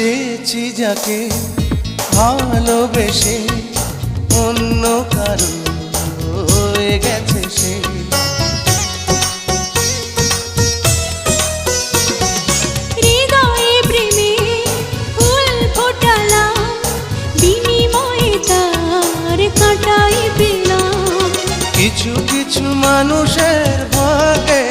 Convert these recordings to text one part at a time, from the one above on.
চেয়েছি যাকে ভালোবেসে অন্য কারও হয়ে গেছে সে। কিছু কিছু মানুষের ভাগে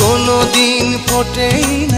কোনোদিন ফোটেই না